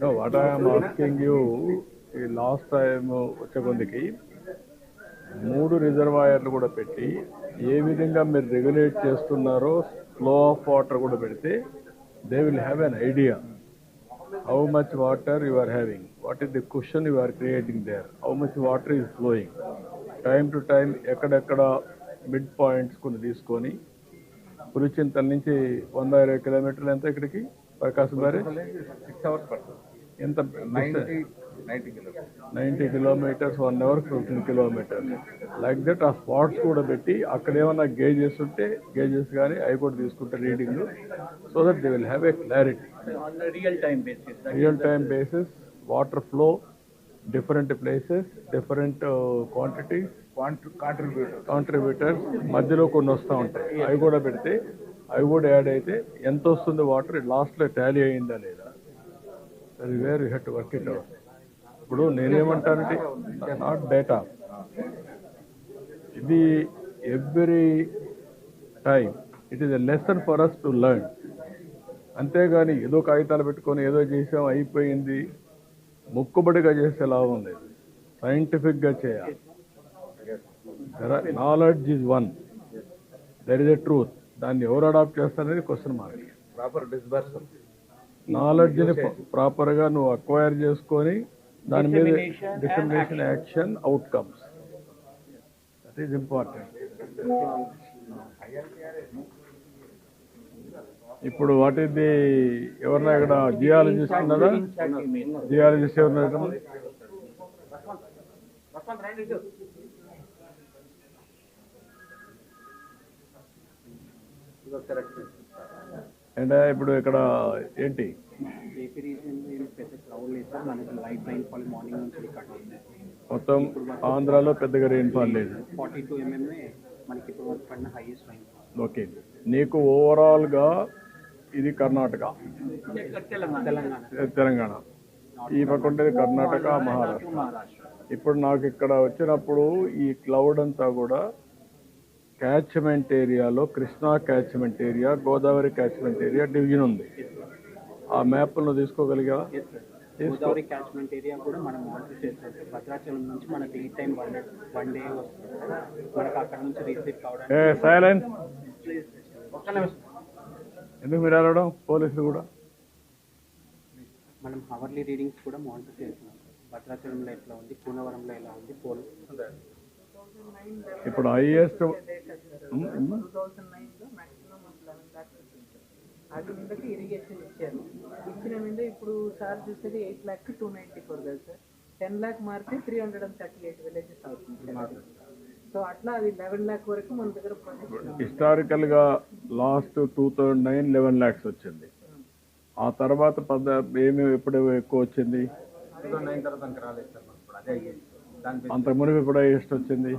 No, what I am asking you, ఈ last time వచ్చే కొందికి మూడు రిజర్వాయర్లు కూడా పెట్టి ఏ విధంగా మీరు రెగ్యులేట్ చేస్తున్నారో ఫ్లో ఆఫ్ వాటర్ కూడా పెడితే they will have an idea how much water you are having what is the question you are creating there how much water is flowing time to time ఎక్కడెక్కడ mid points కొన్ని తీసుకొని పులిచింతల నుంచి వంద ఇరవై కిలోమీటర్లు ఎంత ఇక్కడికి? ప్రకాశం బ్యారేజ్ సిక్స్ అవర్స్ పడుతుంది. ఎంత? Ninety ninety kilometres. Ninety kilometres one hour fifteen kilometres. Like that ఆ స్పాట్స్ కూడా పెట్టి అక్కడ ఏమైనా గేజెస్ ఉంటే గేజెస్ కానీ అవి కూడా తీసుకుంటే reading so that they will have a clarity basis. That real time basis water flow different places different quantities contributor మధ్యలో కొన్ని వస్తూ ఉంటాయి. అవి కూడా పెడితే అవి కూడా యాడ్ అయితే ఎంత వస్తుంది వాటర్ లాస్ట్లో టాలీ అయిందా లేదా? అది వేరు హెట్ వర్క్ ఇట్ అవుట్ ఇప్పుడు నేనేమంటానంటే నాట్ డేటా ఇది every time it is a lesson for us to learn అంతేగాని ఏదో కాగితాలు పెట్టుకొని ఏదో చేసాం అయిపోయింది. మొక్కుబడిగా చేసే లాభం లేదు సైంటిఫిక్గా చేయాలి. Knowledge is one there is a truth దాన్ని ఎవరు అడాప్ట్ చేస్తారనేది క్వశ్చన్ మార్క్ ప్రాపర్ డిస్బర్సల్ నాలెడ్జ్ని ప్రాపర్గా నువ్వు అక్వైర్ చేసుకొని దాని మీద dissemination action outcomes that is important ఇప్పుడు వాట్ ఈస్ ది ఎవరన్నా ఇక్కడ జియాలజిస్ట్ ఉన్నారా జియాలజిస్ట్ ఎవరన్నా అంటే ఇప్పుడు ఇక్కడ ఏంటి? మొత్తం ఆంధ్రాలో పెద్దగా రెయిన్ఫాల్ లేదు. ఓకే. నీకు ఓవరాల్గా ఇది కర్ణాటక. తెలంగాణ. ఈ పక్క ఉండేది కర్ణాటక మహారాష్ట్ర. ఇప్పుడు నాకు ఇక్కడ వచ్చినప్పుడు ఈ క్లౌడ్ అంతా కూడా క్యాచ్మెంట్ ఏరియాలో Krishna catchment area Godavari catchment area division ఉంది. ఆ మ్యాప్ను తీసుకోగలిగా. గోదావరి క్యాచ్మెంట్ ఏరియా కూడా మనం మానిటర్ చేస్తాం సార్ భద్రాచలం నుంచి మనకి time one day one day వస్తుంది. మనకి అక్కడ నుంచి రిసీవ్ కావడానికి ఏ సైలెన్స్ ఒక్క నిమిషం. ఎందుకు మీరు వెళ్ళడం పోలీసులు కూడా? మనం హవర్లీ రీడింగ్స్ కూడా మానిటర్ చేస్తున్నాం. భద్రాచలంలో ఎట్లా ఉంది? పూనవరంలో ఎలా ఉంది? పోల్ ఇప్పుడు హైయెస్ట్ అది మీదకి ఇరిగేషన్ ఇచ్చారు. ఇచ్చిన మీద ఇప్పుడు సార్ చూసేది eight lakh two ninety four కదా సార్. టెన్ ల్యాక్ మారితే three hundred and thirty eight villages అవుతుంది సో అట్లా అది లెవెన్ ల్యాక్ వరకు మన దగ్గర హిస్టారికల్గా last two thousand nine eleven lakhs వచ్చింది. ఆ తర్వాత పద ఏమి ఎప్పుడు ఎక్కువ వచ్చింది? టూ థౌసండ్ నైన్ తర్వాత ఇంకా రాలేదు సార్ మనకు ఇప్పుడు అదే అయ్యేది దాని బేస్ అంత మునుపు ఇప్పుడు హైయెస్ట్ వచ్చింది.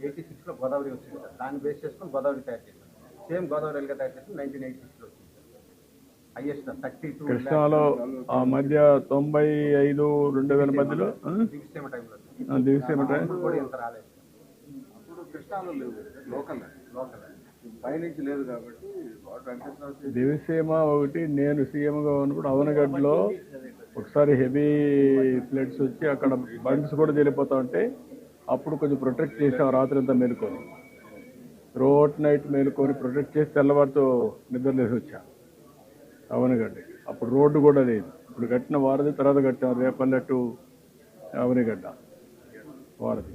ఎయిటీ సిక్స్లో గోదావరి వచ్చింది సార్. దాన్ని బేస్ చేసుకుని గోదావరి తయారు చేశాం సేమ్ గోదావరి ఎల్గా తయారు చేసి నైన్టీన్ ఎయిటీ సిక్స్లో వచ్చింది సార్. హైయెస్ట్ థర్టీ టూ కృష్ణాలో ఆ మధ్య తొంభై ఐదు రెండు వేల మధ్యలో ఆ? దివిసేమ టైంలో ఆ, దివిసీమ టైం. అప్పుడు కూడా ఇంత రాలేదు. అప్పుడు కృష్ణాలో లేవు లోకల్ లోకల్ పైనుంచి లేదు కాబట్టి దివిసీమ ఒకటి నేను సీఎంగా ఉన్నప్పుడు అవనగడ్డలో ఒకసారి హెవీ ఫ్లడ్స్ వచ్చి అక్కడ బండ్స్ కూడా తెలిపోతా ఉంటే అప్పుడు కొంచెం ప్రొటెక్ట్ చేసాం రాత్రి అంతా మేలుకొని. రోడ్ నైట్ మేలుకొని ప్రొటెక్ట్ చేసి తెల్లవారితో నిద్రలేసి వచ్చా. అవనగడ్డ అప్పుడు రోడ్డు కూడా లేదు. ఇప్పుడు కట్టిన వారధి తర్వాత కట్టాం. రేపల్లె టు అవనిగడ్డ వారధి.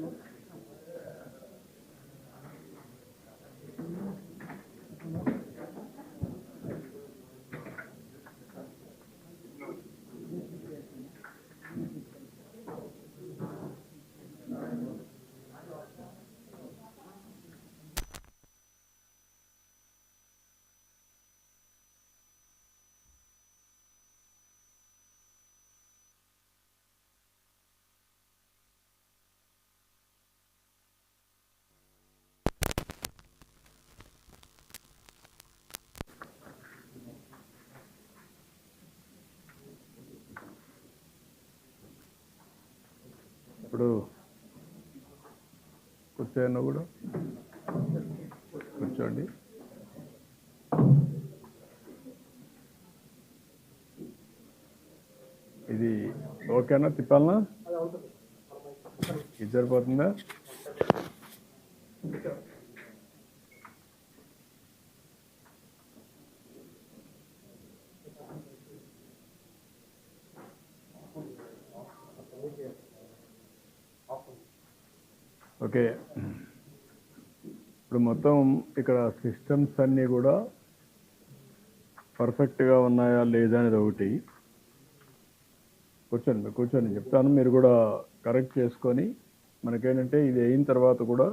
exemplo ఇప్పుడు కూర్చోను కూడా. కూర్చోండి. ఇది ఓకేనా తిప్పాలనా? ఇది సరిపోతుందా? ఓకే. ఇప్పుడు మొత్తం ఇక్కడ సిస్టమ్స్ అన్నీ కూడా పర్ఫెక్ట్గా ఉన్నాయా లేదా అనేది ఒకటి. కూర్చోండి కూర్చోండి. కూర్చొని చెప్తాను మీరు కూడా కరెక్ట్ చేసుకొని మనకేంటంటే ఇది అయిన తర్వాత కూడా